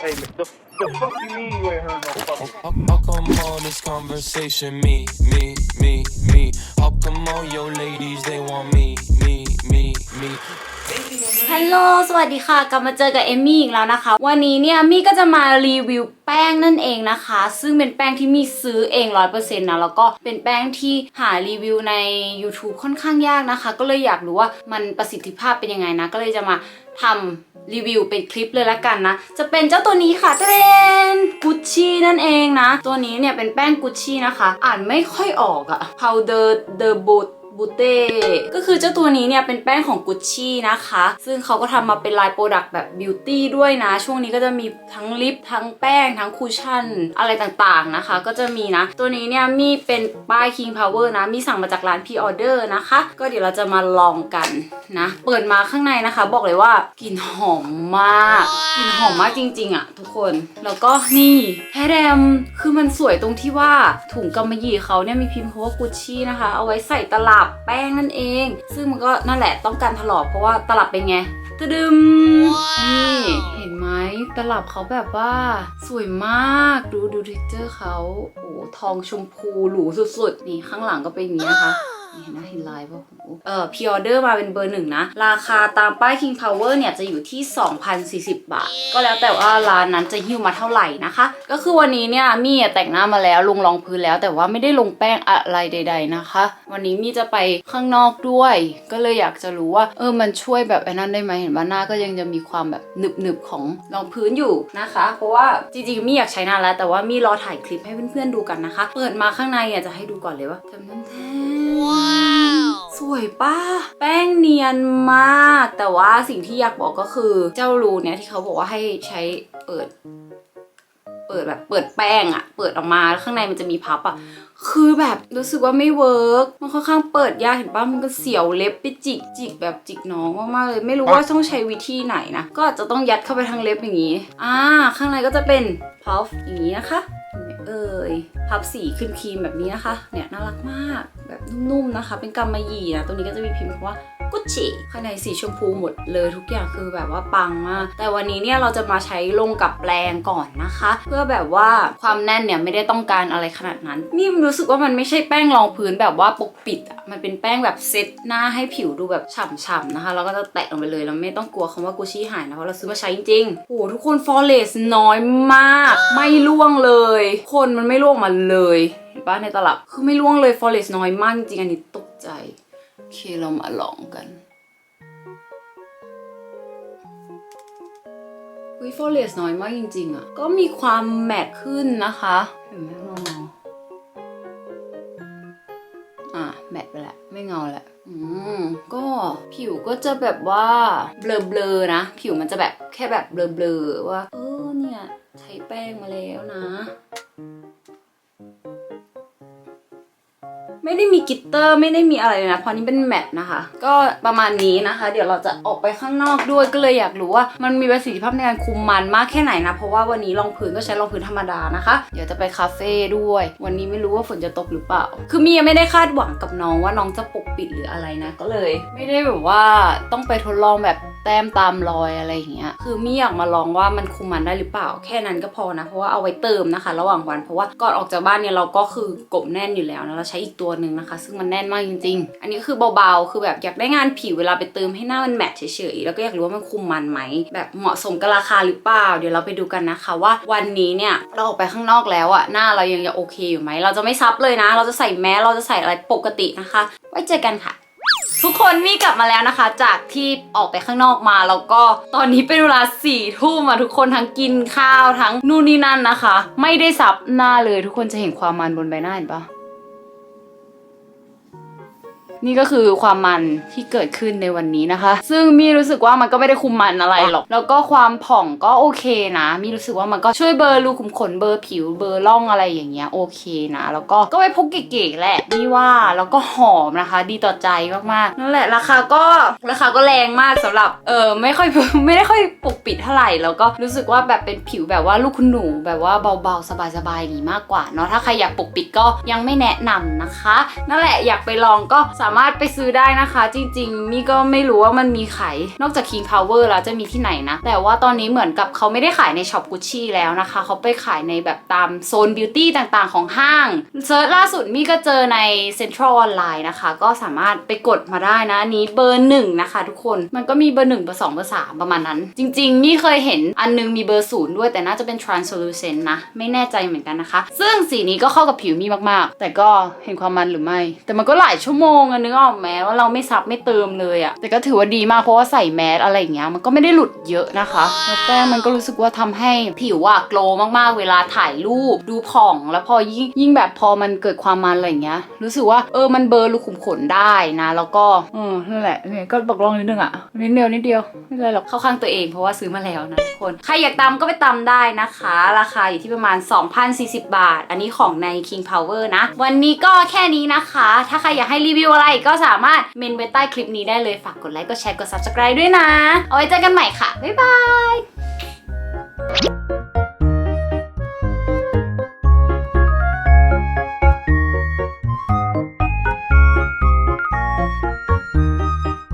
Hey, the, the fuck you mean you ain't heard no fucking? How, come all this conversation, me, me, me, me? How come all your ladies, they want me, me, me, me? ฮัลโหล สวัสดีค่ะ กลับมาเจอกับเอมมี่อีกแล้วนะคะ วันนี้เนี่ยมี่ก็จะมารีวิวแป้งนั่นเองนะคะ ซึ่งเป็นแป้งที่มี่ซื้อเองร้อยเปอร์เซ็นต์นะ แล้วก็เป็นแป้งที่หารีวิวใน YouTube ค่อนข้างยากนะคะ ก็เลยอยากรู้ว่ามันประสิทธิภาพเป็นยังไงนะ ก็เลยจะมาทำรีวิวเป็นคลิปเลยละกันนะ จะเป็นเจ้าตัวนี้ค่ะเทรนกุชชี่นั่นเองนะ ตัวนี้เนี่ยเป็นแป้งกุชชี่นะคะ อ่านไม่ค่อยออกอะ powder the boot บูเต้ก็คือเจ้าตัวนี้เนี่ยเป็นแป้งของกุชชี่นะคะ ซึ่งเขาก็ทำมาเป็นลายโปรดักต์แบบบิวตี้ด้วยนะ ช่วงนี้ก็จะมีทั้งลิปทั้งแป้งทั้งคูชั่น อะไรต่างๆนะคะ ก็จะมีนะ ตัวนี้เนี่ยมีเป็นป้าย King Power นะ มีสั่งมาจากร้าน Pre Order นะคะ ก็เดี๋ยวเราจะมาลองกันนะ เปิดมาข้างในนะคะ บอกเลยว่ากลิ่นหอมมากกลิ่นหอมมากจริงๆอะทุกคนแล้วก็นี่แฮแดมคือมันสวยตรงที่ว่าถุงกำมะหยี่เขาเนี่ยมีพิมพ์คำว่ากุชชี่นะคะ เอาไว้ใส่ตลับแป้งนั่นเอง ซึ่งมันก็นั่นแหละต้องการถลอกเพราะว่าตลับเป็นไงตะดึมนี่เห็นไหมตลับเขาแบบว่าสวยมากดูดูเท็กเจอร์เขาโอ้โหทองชมพูหรูสุดๆ นี่ข้างหลังก็เป็นอย่างนี้นะคะนี่ เห็นไหมเห็นลายป่ะโอ้โหเออพิออเดอร์มาเป็นเบอร์หนึ่งนะ ราคาตามป้าย King Power เนี่ยจะอยู่ที่ 2,040 บาท ก็แล้วแต่ว่าร้านนั้นจะหิ้วมาเท่าไหร่นะคะ ก็คือวันนี้เนี่ยมี่อะแต่งหน้ามาแล้วลงรองพื้นแล้วแต่ว่าไม่ได้ลงแป้งอะไรใด ๆนะคะ วันนี้มี่จะไปข้างนอกด้วย ก็เลยอยากจะรู้ว่าเออมันช่วยแบบไอ้นั่นได้ไหมเห็นว่าหน้าก็ยังจะมีความแบบหนึบๆของรองพื้นอยู่นะคะ เพราะว่าจริงๆมี่อยากใช้นานแล้ว แต่ว่ามี่รอถ่ายคลิปให้เพื่อนๆดูกันนะคะ เปิดมาข้างในเนี่ยจะให้ดูก่อนเลยว่าทำน้ำแท้ สวยป้าแป้งเนียนมาก แต่ว่าสิ่งที่อยากบอกก็คือเจ้ารูเนี่ยที่เขาบอกว่าให้ใช้เปิด เปิดแบบเปิดแป้งอะเปิดออกมาข้างในมันจะมีพับอะคือแบบรู้สึกว่าไม่เวิร์กมันค่อนข้างเปิดยากเห็นป่ะมันก็เสียวเล็บไปจิกจิกแบบจิกน้องมากๆเลย ไม่รู้ว่าต้องใช้วิธีไหนนะก็อาจจะต้องยัดเข้าไปทางเล็บอย่างนี้อ่าข้างในก็จะเป็นพัฟอย่างนี้นะคะเอ่ยพับสีครีมครีมๆแบบนี้นะคะ เนี่ยน่ารักมาก นุ่มๆนะคะ เป็นกำมะหยี่นะ ตรงนี้ก็จะมีพิมพ์คำว่า กุชชี่ข้างในสีชมพูหมดเลยทุกอย่างคือแบบว่าปังมาก แต่วันนี้เนี่ยเราจะมาใช้ลงกับแปรงก่อนนะคะ เพื่อแบบว่าความแน่นเนี่ยไม่ได้ต้องการอะไรขนาดนั้น นี่รู้สึกว่ามันไม่ใช่แป้งรองพื้นแบบว่าปกปิดอะมันเป็นแป้งแบบเซตหน้าให้ผิวดูแบบฉ่ำๆนะคะแล้วก็จะแตะลงไปเลยเราไม่ต้องกลัวคำว่ากุชชี่หายนะเพราะเราซื้อมาใช้จริงๆโอ้ทุกคนฟอเรสน้อยมาก ไม่ร่วงเลย คนมันไม่ร่วงมาเลยเห็นปะในตลับคือไม่ร่วงเลยฟอเรสน้อยมากจริงอันนี้ตกใจ เคเรามาลองกันวิฟอเรสน้อยมากจริงๆอะ ก็มีความแมตต์ขึ้นนะคะ เห็นไหมเงาๆอะ แมตต์ไปแล้วไม่เงาแล้วอืม ก็ผิวก็จะแบบว่าเบลอๆนะ ผิวมันจะแบบแค่แบบเบลอๆว่า เออเนี่ย ใช้แป้งมาแล้วนะ ไม่ได้มีกิตเตอร์ไม่ได้มีอะไรเลยนะเพราะนี่เป็นแมตต์นะคะ ก็ประมาณนี้นะคะ เดี๋ยวเราจะออกไปข้างนอกด้วยก็เลยอยากรู้ว่า มันมีประสิทธิภาพในการคุมมันมากแค่ไหนนะเพราะว่าวันนี้รองพื้นก็ใช้รองพื้นธรรมดานะคะ เดี๋ยวจะไปคาเฟ่ด้วย วันนี้ไม่รู้ว่าฝนจะตกหรือเปล่า คือมียังไม่ได้คาดหวังกับน้องว่าน้องจะปกปิดหรืออะไรนะ ก็เลย ไม่ได้แบบว่าต้องไปทดลองแบบแต้มตามรอยอะไรอย่างเงี้ย คือมีอยากมาลองว่ามันคุมมันได้หรือเปล่า แค่นั้นก็พอนะ เพราะว่าเอาไว้เติมนะคะ ระหว่างวัน เพราะว่าก่อนออกจากบ้านเนี่ยเราก็คือกบแน่นอยู่แล้วนะ เราใช้อีกตัวหนึ่งนะคะ ซึ่งมันแน่นมากจริง ๆ อันนี้คือเบาๆ คือแบบอยากได้งานผิวเวลาไปเติมให้หน้ามันแมทเฉยๆ แล้วก็อยากรู้ว่ามันคุมมันไหม แบบเหมาะสมกับราคาหรือเปล่า เดี๋ยวเราไปดูกันนะคะว่าวันนี้เนี่ยเราออกไปข้างนอกแล้วอะหน้าเรายังจะโอเคอยู่ไหม เราจะไม่ซับเลยนะ เราจะใส่แมสเราจะใส่อะไรปกตินะคะ ไว้เจอกันค่ะทุกคนมี่กลับมาแล้วนะคะ จากที่ออกไปข้างนอกมาแล้วก็ตอนนี้เป็นเวลาสี่ทุ่มอะทุกคนทั้งกินข้าวทั้งนู่นนี่นั่นนะคะ ไม่ได้ซับหน้าเลยทุกคนจะเห็นความมันบนใบหน้าเห็นปะ นี่ก็คือความมันที่เกิดขึ้นในวันนี้นะคะ ซึ่งมีรู้สึกว่ามันก็ไม่ได้คุมมันอะไรหรอก แล้วก็ความผ่องก็โอเคนะ มีรู้สึกว่ามันก็ช่วยเบลอรูขุมขนเบลอผิวเบลอร่องอะไรอย่างเงี้ยโอเคนะ แล้วก็ก็ไปพกเก๋ๆแหละนี่ว่าแล้วก็หอมนะคะ ดีต่อใจมากๆนั่นแหละราคาก็ราคาก็แรงมากสำหรับเออไม่ค่อยไม่ได้ค่อยปกปิดเท่าไหร่แล้วก็รู้สึกว่าแบบเป็นผิวแบบว่าลูกคุณหนู แบบว่าเบาๆสบายๆอย่างนี้มากกว่าเนาะถ้าใครอยากปกปิดก็ยังไม่แนะนำนะคะ นั่นแหละอยากไปลองก็สามารถามารถไปซื้อได้นะคะ จริงๆมี่ก็ไม่รู้ว่ามันมีขายนอกจาก King Power แล้วจะมีที่ไหนนะ แต่ว่าตอนนี้เหมือนกับเขาไม่ได้ขายในช็อปกุชชี่แล้วนะคะ เขาไปขายในแบบตามโซนบิวตี้ต่างๆ ของห้างเซิร์ชล่าสุดมี่ก็เจอใน Central Online นะคะ ก็สามารถไปกดมาได้นะ อันนี้เบอร์หนึ่งนะคะ ทุกคนมันก็มีเบอร์หนึ่งเบอร์สองเบอร์สามประมาณนั้น จริงๆมี่เคยเห็นอันนึงมีเบอร์ศูนย์ด้วยแต่น่าจะเป็น translucent นะ ไม่แน่ใจเหมือนกันนะคะ ซึ่งสีนี้ก็เข้ากับผิวมี่มากๆ แต่ก็เห็นความมันหรือไม่ แต่มันก็หลายชั่วโมงอะนึกออกไหมว่าเราไม่ซับไม่เติมเลยอะแต่ก็ถือว่าดีมากเพราะว่าใส่แมสอะไรอย่างเงี้ยมันก็ไม่ได้หลุดเยอะนะคะแล้วแป้งมันก็รู้สึกว่าทำให้ผิวอะโกลมากๆเวลาถ่ายรูปดูผ่องแล้วพอยิ่งยิ่งแบบพอมันเกิดความมันอะไรอย่างเงี้ย รู้สึกว่าเออมันเบลอร์รูขุมขนได้นะ แล้วก็เออนั่นแหละเนี่ยก็บอกลองนิดนึงอะนิดเดียวนิดเดียวไม่เป็นไรหรอกเข้าข้างตัวเองเพราะว่าซื้อมาแล้วนะทุกคนใครอยากตำก็ไปตำได้นะคะ ราคาอยู่ที่ประมาณ 2,040 บาท อันนี้ของใน King Power นะ วันนี้ก็แค่นี้นะคะ ถ้าใครอยากให้รีวิวอะไรก็สามารถเมนไว้ใต้คลิปนี้ได้เลยฝากกดไลค์กดแชร์กด subscribe ด้วยนะ เอาไว้เจอกันใหม่ค่ะ บ๊ายบาย